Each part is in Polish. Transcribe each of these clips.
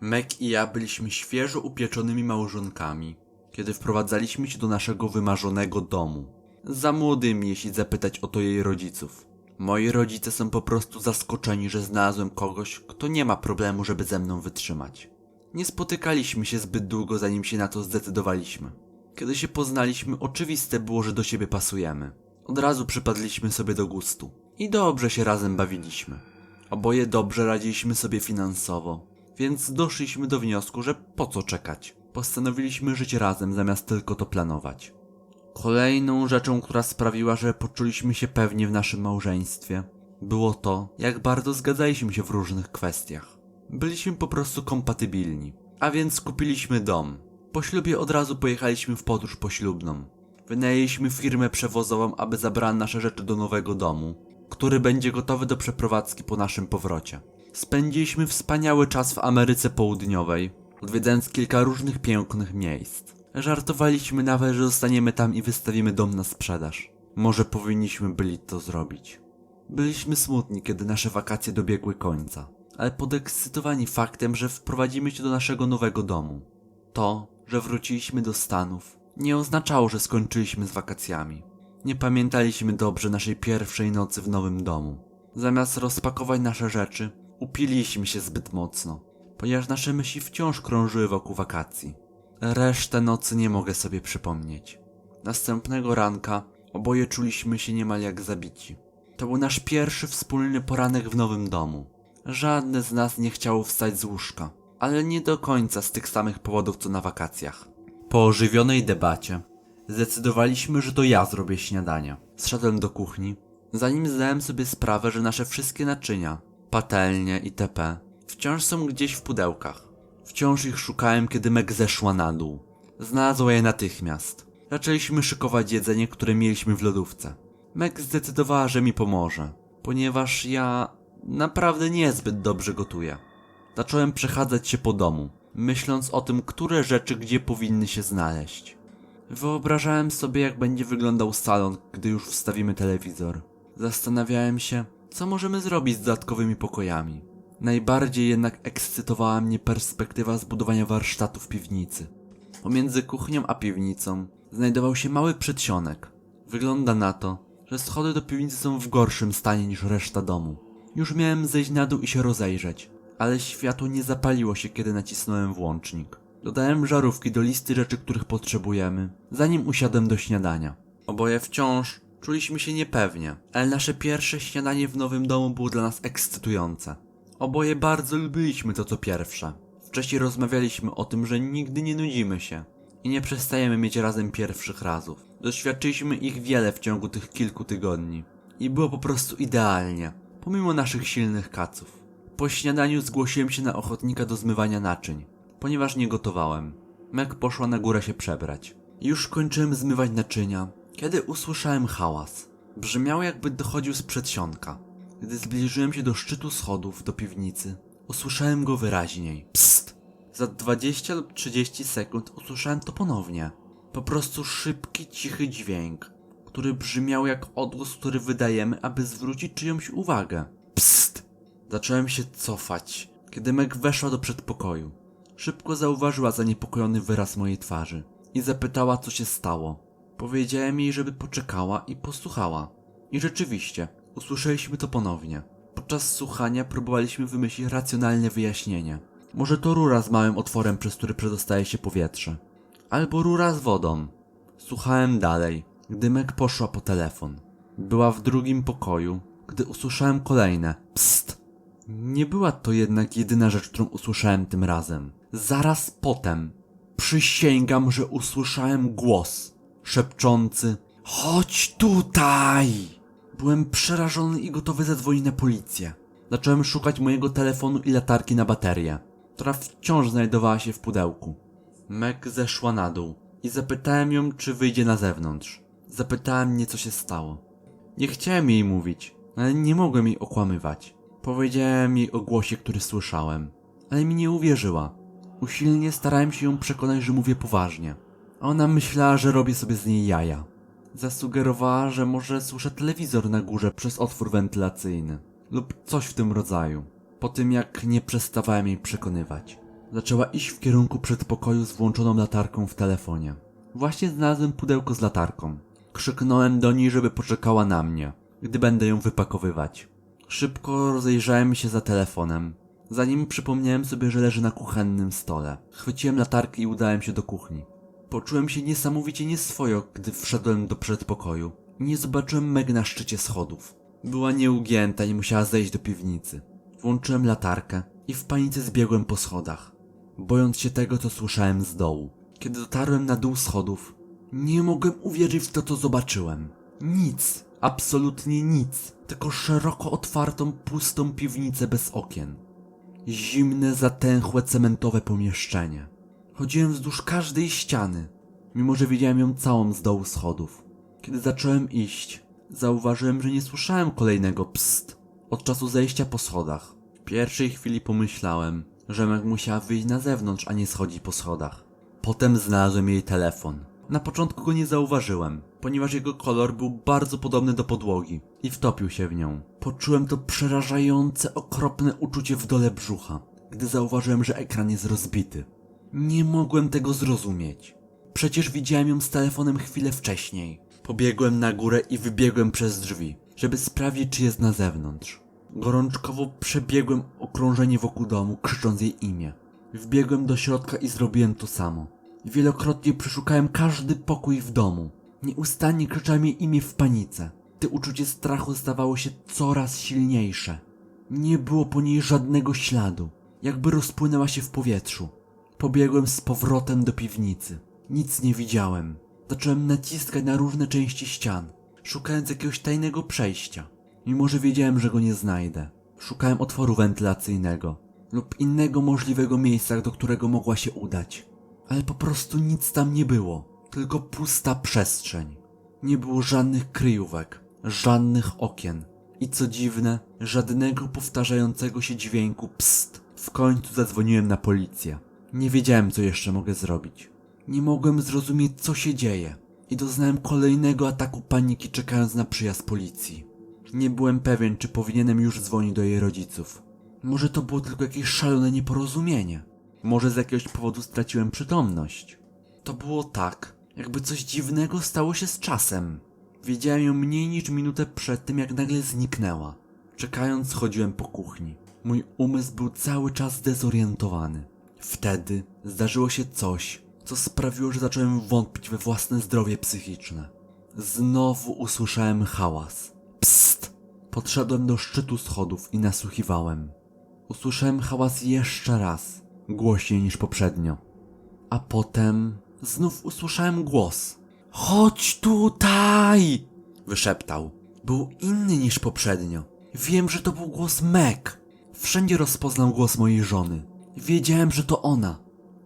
Meg i ja byliśmy świeżo upieczonymi małżonkami, kiedy wprowadzaliśmy się do naszego wymarzonego domu. Za młodymi, jeśli zapytać o to jej rodziców. Moi rodzice są po prostu zaskoczeni, że znalazłem kogoś, kto nie ma problemu, żeby ze mną wytrzymać. Nie spotykaliśmy się zbyt długo, zanim się na to zdecydowaliśmy. Kiedy się poznaliśmy, oczywiste było, że do siebie pasujemy. Od razu przypadliśmy sobie do gustu. I dobrze się razem bawiliśmy. Oboje dobrze radziliśmy sobie finansowo, więc doszliśmy do wniosku, że po co czekać. Postanowiliśmy żyć razem, zamiast tylko to planować. Kolejną rzeczą, która sprawiła, że poczuliśmy się pewnie w naszym małżeństwie, było to, jak bardzo zgadzaliśmy się w różnych kwestiach. Byliśmy po prostu kompatybilni. A więc kupiliśmy dom. Po ślubie od razu pojechaliśmy w podróż poślubną. Wynajęliśmy firmę przewozową, aby zabrała nasze rzeczy do nowego domu, który będzie gotowy do przeprowadzki po naszym powrocie. Spędziliśmy wspaniały czas w Ameryce Południowej, odwiedzając kilka różnych pięknych miejsc. Żartowaliśmy nawet, że zostaniemy tam i wystawimy dom na sprzedaż. Może powinniśmy byli to zrobić. Byliśmy smutni, kiedy nasze wakacje dobiegły końca, ale podekscytowani faktem, że wprowadzimy się do naszego nowego domu. To, że wróciliśmy do Stanów, nie oznaczało, że skończyliśmy z wakacjami. Nie pamiętaliśmy dobrze naszej pierwszej nocy w nowym domu. Zamiast rozpakować nasze rzeczy, upiliśmy się zbyt mocno, ponieważ nasze myśli wciąż krążyły wokół wakacji. Resztę nocy nie mogę sobie przypomnieć. Następnego ranka oboje czuliśmy się niemal jak zabici. To był nasz pierwszy wspólny poranek w nowym domu. Żadne z nas nie chciało wstać z łóżka, ale nie do końca z tych samych powodów co na wakacjach. Po ożywionej debacie zdecydowaliśmy, że to ja zrobię śniadanie. Zszedłem do kuchni, zanim zdałem sobie sprawę, że nasze wszystkie naczynia, patelnie itp. wciąż są gdzieś w pudełkach. Wciąż ich szukałem, kiedy Meg zeszła na dół. Znalazła je natychmiast. Zaczęliśmy szykować jedzenie, które mieliśmy w lodówce. Meg zdecydowała, że mi pomoże, ponieważ ja naprawdę niezbyt dobrze gotuję. Zacząłem przechadzać się po domu, myśląc o tym, które rzeczy gdzie powinny się znaleźć. Wyobrażałem sobie, jak będzie wyglądał salon, gdy już wstawimy telewizor. Zastanawiałem się, co możemy zrobić z dodatkowymi pokojami. Najbardziej jednak ekscytowała mnie perspektywa zbudowania warsztatu w piwnicy. Pomiędzy kuchnią a piwnicą znajdował się mały przedsionek. Wygląda na to, że schody do piwnicy są w gorszym stanie niż reszta domu. Już miałem zejść na dół i się rozejrzeć, ale światło nie zapaliło się, kiedy nacisnąłem włącznik. Dodałem żarówki do listy rzeczy, których potrzebujemy, zanim usiadłem do śniadania. Oboje wciąż czuliśmy się niepewnie, ale nasze pierwsze śniadanie w nowym domu było dla nas ekscytujące. Oboje bardzo lubiliśmy to co pierwsze. Wcześniej rozmawialiśmy o tym, że nigdy nie nudzimy się i nie przestajemy mieć razem pierwszych razów. Doświadczyliśmy ich wiele w ciągu tych kilku tygodni. I było po prostu idealnie, pomimo naszych silnych kaców. Po śniadaniu zgłosiłem się na ochotnika do zmywania naczyń, ponieważ nie gotowałem. Meg poszła na górę się przebrać. Już kończyłem zmywać naczynia, kiedy usłyszałem hałas. Brzmiał jakby dochodził z przedsionka. Gdy zbliżyłem się do szczytu schodów do piwnicy, usłyszałem go wyraźniej. Psst! Za 20 lub 30 sekund usłyszałem to ponownie. Po prostu szybki, cichy dźwięk, który brzmiał jak odgłos, który wydajemy, aby zwrócić czyjąś uwagę. Psst! Zacząłem się cofać, kiedy Meg weszła do przedpokoju. Szybko zauważyła zaniepokojony wyraz mojej twarzy i zapytała, co się stało. Powiedziałem jej, żeby poczekała i posłuchała. I rzeczywiście, usłyszeliśmy to ponownie. Podczas słuchania próbowaliśmy wymyślić racjonalne wyjaśnienie. Może to rura z małym otworem, przez który przedostaje się powietrze. Albo rura z wodą. Słuchałem dalej, gdy Meg poszła po telefon. Była w drugim pokoju, gdy usłyszałem kolejne psst. Nie była to jednak jedyna rzecz, którą usłyszałem tym razem. Zaraz potem przysięgam, że usłyszałem głos szepczący: Chodź tutaj! Byłem przerażony i gotowy zadzwonić na policję. Zacząłem szukać mojego telefonu i latarki na baterię, która wciąż znajdowała się w pudełku. Meg zeszła na dół i zapytałem ją, czy wyjdzie na zewnątrz. Zapytałem mnie, co się stało. Nie chciałem jej mówić, ale nie mogłem jej okłamywać. Powiedziałem jej o głosie, który słyszałem, ale mi nie uwierzyła. Usilnie starałem się ją przekonać, że mówię poważnie. A ona myślała, że robię sobie z niej jaja. Zasugerowała, że może słyszę telewizor na górze przez otwór wentylacyjny lub coś w tym rodzaju. Po tym jak nie przestawałem jej przekonywać. Zaczęła iść w kierunku przedpokoju z włączoną latarką w telefonie. Właśnie znalazłem pudełko z latarką. Krzyknąłem do niej, żeby poczekała na mnie, gdy będę ją wypakowywać. Szybko rozejrzałem się za telefonem. Zanim przypomniałem sobie, że leży na kuchennym stole. Chwyciłem latarkę i udałem się do kuchni. Poczułem się niesamowicie nieswojo, gdy wszedłem do przedpokoju. Nie zobaczyłem Meg na szczycie schodów. Była nieugięta i musiała zejść do piwnicy. Włączyłem latarkę i w panice zbiegłem po schodach, bojąc się tego, co słyszałem z dołu. Kiedy dotarłem na dół schodów, nie mogłem uwierzyć w to, co zobaczyłem. Nic, absolutnie nic, tylko szeroko otwartą, pustą piwnicę bez okien. Zimne, zatęchłe, cementowe pomieszczenie. Chodziłem wzdłuż każdej ściany, mimo że widziałem ją całą z dołu schodów. Kiedy zacząłem iść, zauważyłem, że nie słyszałem kolejnego pst od czasu zejścia po schodach. W pierwszej chwili pomyślałem, że Meg musiała wyjść na zewnątrz, a nie schodzi po schodach. Potem znalazłem jej telefon. Na początku go nie zauważyłem, ponieważ jego kolor był bardzo podobny do podłogi i wtopił się w nią. Poczułem to przerażające, okropne uczucie w dole brzucha, gdy zauważyłem, że ekran jest rozbity. Nie mogłem tego zrozumieć. Przecież widziałem ją z telefonem chwilę wcześniej. Pobiegłem na górę i wybiegłem przez drzwi, żeby sprawdzić, czy jest na zewnątrz. Gorączkowo przebiegłem okrążenie wokół domu, krzycząc jej imię. Wbiegłem do środka i zrobiłem to samo. Wielokrotnie przeszukałem każdy pokój w domu. Nieustannie krzyczałem jej imię w panice. Te uczucie strachu stawało się coraz silniejsze. Nie było po niej żadnego śladu, jakby rozpłynęła się w powietrzu. Pobiegłem z powrotem do piwnicy. Nic nie widziałem. Zacząłem naciskać na różne części ścian, szukając jakiegoś tajnego przejścia. Mimo, że wiedziałem, że go nie znajdę. Szukałem otworu wentylacyjnego lub innego możliwego miejsca, do którego mogła się udać. Ale po prostu nic tam nie było, tylko pusta przestrzeń. Nie było żadnych kryjówek, żadnych okien i co dziwne, żadnego powtarzającego się dźwięku pst. W końcu zadzwoniłem na policję. Nie wiedziałem, co jeszcze mogę zrobić. Nie mogłem zrozumieć, co się dzieje i doznałem kolejnego ataku paniki, czekając na przyjazd policji. Nie byłem pewien, czy powinienem już dzwonić do jej rodziców. Może to było tylko jakieś szalone nieporozumienie. Może z jakiegoś powodu straciłem przytomność. To było tak, jakby coś dziwnego stało się z czasem. Wiedziałem ją mniej niż minutę przed tym, jak nagle zniknęła. Czekając, chodziłem po kuchni. Mój umysł był cały czas zdezorientowany. Wtedy zdarzyło się coś, co sprawiło, że zacząłem wątpić we własne zdrowie psychiczne. Znowu usłyszałem hałas. Psst! Podszedłem do szczytu schodów i nasłuchiwałem. Usłyszałem hałas jeszcze raz, głośniej niż poprzednio. A potem znów usłyszałem głos. Chodź tutaj! Wyszeptał. Był inny niż poprzednio. Wiem, że to był głos Meg. Wszędzie rozpoznał głos mojej żony. Wiedziałem, że to ona.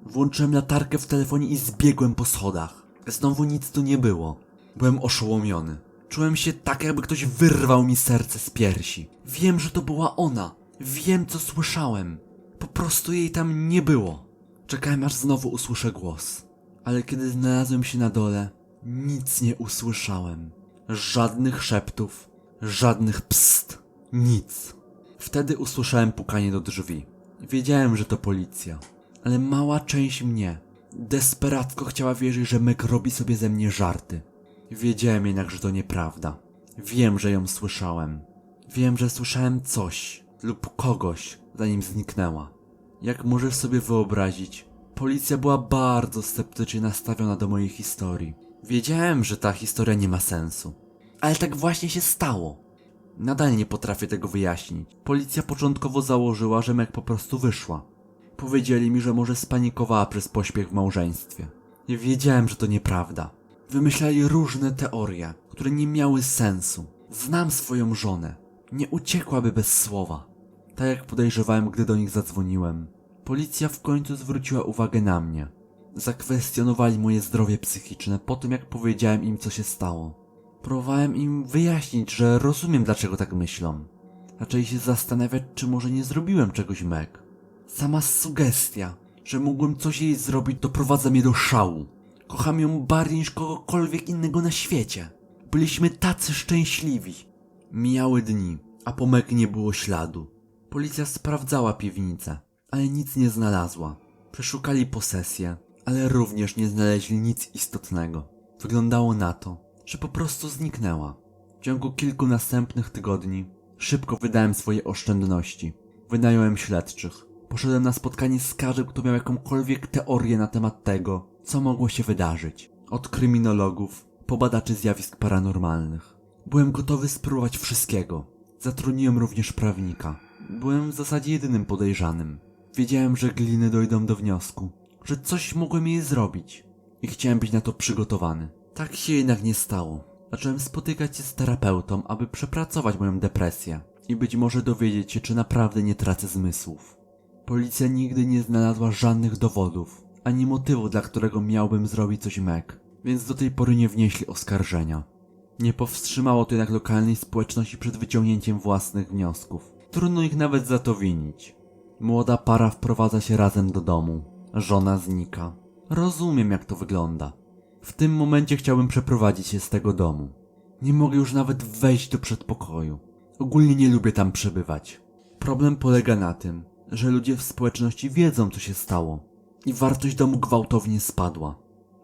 Włączyłem latarkę w telefonie i zbiegłem po schodach. Znowu nic tu nie było. Byłem oszołomiony. Czułem się tak, jakby ktoś wyrwał mi serce z piersi. Wiem, że to była ona. Wiem, co słyszałem. Po prostu jej tam nie było. Czekałem, aż znowu usłyszę głos. Ale kiedy znalazłem się na dole, nic nie usłyszałem. Żadnych szeptów, żadnych pst, nic. Wtedy usłyszałem pukanie do drzwi. Wiedziałem, że to policja, ale mała część mnie desperacko chciała wierzyć, że Meg robi sobie ze mnie żarty. Wiedziałem jednak, że to nieprawda. Wiem, że ją słyszałem. Wiem, że słyszałem coś lub kogoś, zanim zniknęła. Jak możesz sobie wyobrazić, policja była bardzo sceptycznie nastawiona do mojej historii. Wiedziałem, że ta historia nie ma sensu. Ale tak właśnie się stało. Nadal nie potrafię tego wyjaśnić. Policja początkowo założyła, że Meg po prostu wyszła. Powiedzieli mi, że może spanikowała przez pośpiech w małżeństwie. Nie wiedziałem, że to nieprawda. Wymyślali różne teorie, które nie miały sensu. Znam swoją żonę. Nie uciekłaby bez słowa. Tak jak podejrzewałem, gdy do nich zadzwoniłem. Policja w końcu zwróciła uwagę na mnie. Zakwestionowali moje zdrowie psychiczne po tym, jak powiedziałem im, co się stało. Próbowałem im wyjaśnić, że rozumiem, dlaczego tak myślą. Zaczęli się zastanawiać, czy może nie zrobiłem czegoś Meg. Sama sugestia, że mógłbym coś jej zrobić, doprowadza mnie do szału. Kocham ją bardziej niż kogokolwiek innego na świecie. Byliśmy tacy szczęśliwi. Mijały dni, a po Meg nie było śladu. Policja sprawdzała piwnicę, ale nic nie znalazła. Przeszukali posesję, ale również nie znaleźli nic istotnego. Wyglądało na to, że po prostu zniknęła. W ciągu kilku następnych tygodni szybko wydałem swoje oszczędności. Wynająłem śledczych. Poszedłem na spotkanie z każdym, kto miał jakąkolwiek teorię na temat tego, co mogło się wydarzyć. Od kryminologów po badaczy zjawisk paranormalnych. Byłem gotowy spróbować wszystkiego. Zatrudniłem również prawnika. Byłem w zasadzie jedynym podejrzanym. Wiedziałem, że gliny dojdą do wniosku, że coś mogłem jej zrobić i chciałem być na to przygotowany. Tak się jednak nie stało. Zacząłem spotykać się z terapeutą, aby przepracować moją depresję i być może dowiedzieć się, czy naprawdę nie tracę zmysłów. Policja nigdy nie znalazła żadnych dowodów, ani motywu, dla którego miałbym zrobić coś Meg, więc do tej pory nie wnieśli oskarżenia. Nie powstrzymało to jednak lokalnej społeczności przed wyciągnięciem własnych wniosków. Trudno ich nawet za to winić. Młoda para wprowadza się razem do domu. Żona znika. Rozumiem, jak to wygląda. W tym momencie chciałbym przeprowadzić się z tego domu. Nie mogę już nawet wejść do przedpokoju. Ogólnie nie lubię tam przebywać. Problem polega na tym, że ludzie w społeczności wiedzą, co się stało. I wartość domu gwałtownie spadła.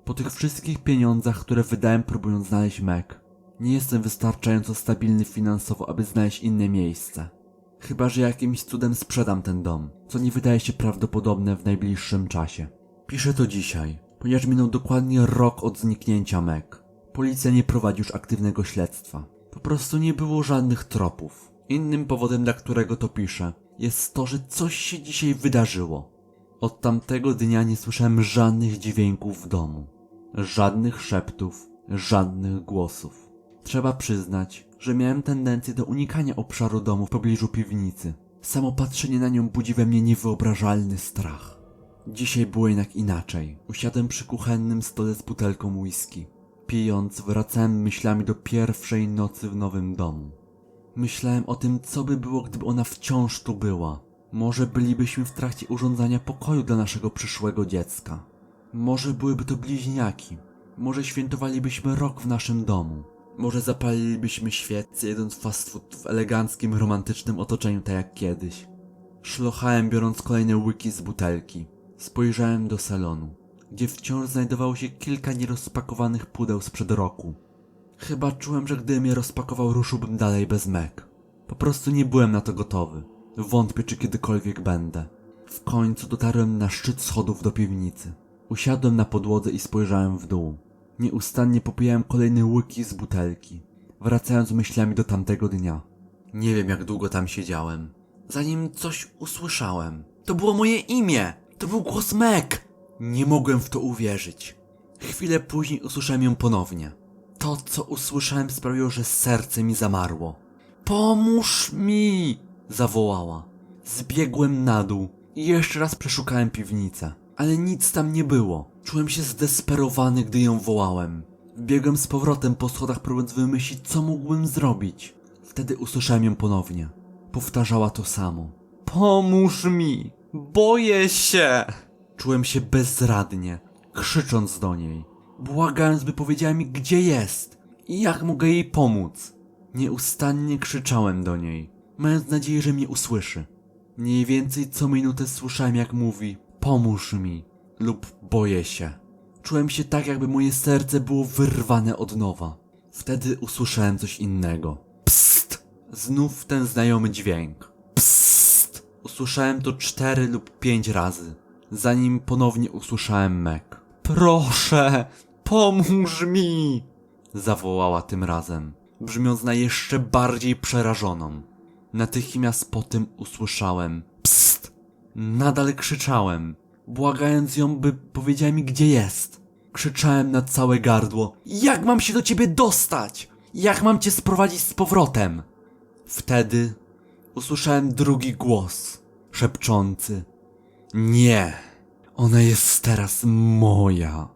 Po tych wszystkich pieniądzach, które wydałem próbując znaleźć Meg, nie jestem wystarczająco stabilny finansowo, aby znaleźć inne miejsce. Chyba, że jakimś cudem sprzedam ten dom, co nie wydaje się prawdopodobne w najbliższym czasie. Piszę to dzisiaj, ponieważ minął dokładnie rok od zniknięcia Meg. Policja nie prowadzi już aktywnego śledztwa. Po prostu nie było żadnych tropów. Innym powodem, dla którego to piszę, jest to, że coś się dzisiaj wydarzyło. Od tamtego dnia nie słyszałem żadnych dźwięków w domu. Żadnych szeptów, żadnych głosów. Trzeba przyznać, że miałem tendencję do unikania obszaru domu w pobliżu piwnicy. Samo patrzenie na nią budzi we mnie niewyobrażalny strach. Dzisiaj było jednak inaczej. Usiadłem przy kuchennym stole z butelką whisky. Pijąc, wracałem myślami do pierwszej nocy w nowym domu. Myślałem o tym, co by było, gdyby ona wciąż tu była. Może bylibyśmy w trakcie urządzania pokoju dla naszego przyszłego dziecka. Może byłyby to bliźniaki. Może świętowalibyśmy rok w naszym domu. Może zapalilibyśmy świece, jedząc fast food w eleganckim, romantycznym otoczeniu, tak jak kiedyś. Szlochałem, biorąc kolejne łyki z butelki. Spojrzałem do salonu, gdzie wciąż znajdowało się kilka nierozpakowanych pudeł sprzed roku. Chyba czułem, że gdybym je rozpakował, ruszyłbym dalej bez Meg. Po prostu nie byłem na to gotowy. Wątpię, czy kiedykolwiek będę. W końcu dotarłem na szczyt schodów do piwnicy. Usiadłem na podłodze i spojrzałem w dół. Nieustannie popijałem kolejne łyki z butelki, wracając myślami do tamtego dnia. Nie wiem, jak długo tam siedziałem, zanim coś usłyszałem. To było moje imię! To był głos Meg! Nie mogłem w to uwierzyć. Chwilę później usłyszałem ją ponownie. To, co usłyszałem, sprawiło, że serce mi zamarło. Pomóż mi! zawołała. Zbiegłem na dół i jeszcze raz przeszukałem piwnicę, ale nic tam nie było. Czułem się zdesperowany, gdy ją wołałem. Wbiegłem z powrotem po schodach, próbując wymyślić, co mógłbym zrobić. Wtedy usłyszałem ją ponownie. Powtarzała to samo. Pomóż mi! Boję się! Czułem się bezradnie, krzycząc do niej, błagając, by powiedziała mi, gdzie jest i jak mogę jej pomóc. Nieustannie krzyczałem do niej, mając nadzieję, że mnie usłyszy. Mniej więcej co minutę słyszałem, jak mówi: Pomóż mi lub boję się. Czułem się tak, jakby moje serce było wyrwane od nowa. Wtedy usłyszałem coś innego. Psst! Znów ten znajomy dźwięk. Usłyszałem to cztery lub pięć razy, zanim ponownie usłyszałem Meg. Proszę, pomóż mi! Zawołała tym razem, brzmiąc na jeszcze bardziej przerażoną. Natychmiast po tym usłyszałem Psst! Nadal krzyczałem, błagając ją, by powiedziała mi, gdzie jest. Krzyczałem na całe gardło. Jak mam się do ciebie dostać? Jak mam cię sprowadzić z powrotem? Wtedy usłyszałem drugi głos, szepczący. Nie, ona jest teraz moja.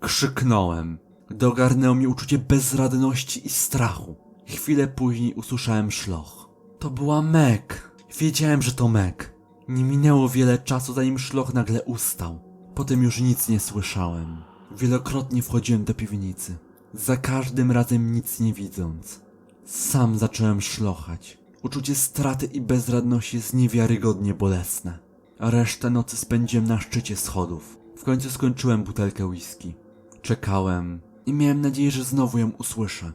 Krzyknąłem. Dogarnęło mnie uczucie bezradności i strachu. Chwilę później usłyszałem szloch. To była Meg. Wiedziałem, że to Meg. Nie minęło wiele czasu, zanim szloch nagle ustał. Potem już nic nie słyszałem. Wielokrotnie wchodziłem do piwnicy. Za każdym razem nic nie widząc. Sam zacząłem szlochać. Uczucie straty i bezradności jest niewiarygodnie bolesne. resztę nocy spędziłem na szczycie schodów. W końcu skończyłem butelkę whisky. Czekałem i miałem nadzieję, że znowu ją usłyszę,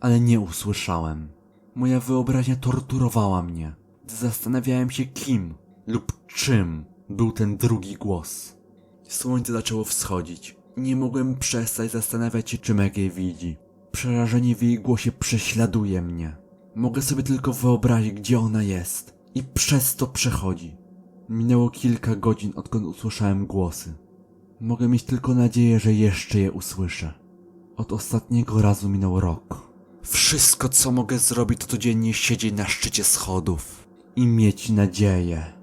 ale nie usłyszałem. Moja wyobraźnia torturowała mnie. Zastanawiałem się kim lub czym był ten drugi głos. Słońce zaczęło wschodzić. Nie mogłem przestać zastanawiać się, czy Meg je widzi. Przerażenie w jej głosie prześladuje mnie. Mogę sobie tylko wyobrazić, gdzie ona jest. I przez to przechodzi. Minęło kilka godzin, odkąd usłyszałem głosy. Mogę mieć tylko nadzieję, że jeszcze je usłyszę. Od ostatniego razu minął rok. Wszystko, co mogę zrobić, to codziennie siedzieć na szczycie schodów i mieć nadzieję.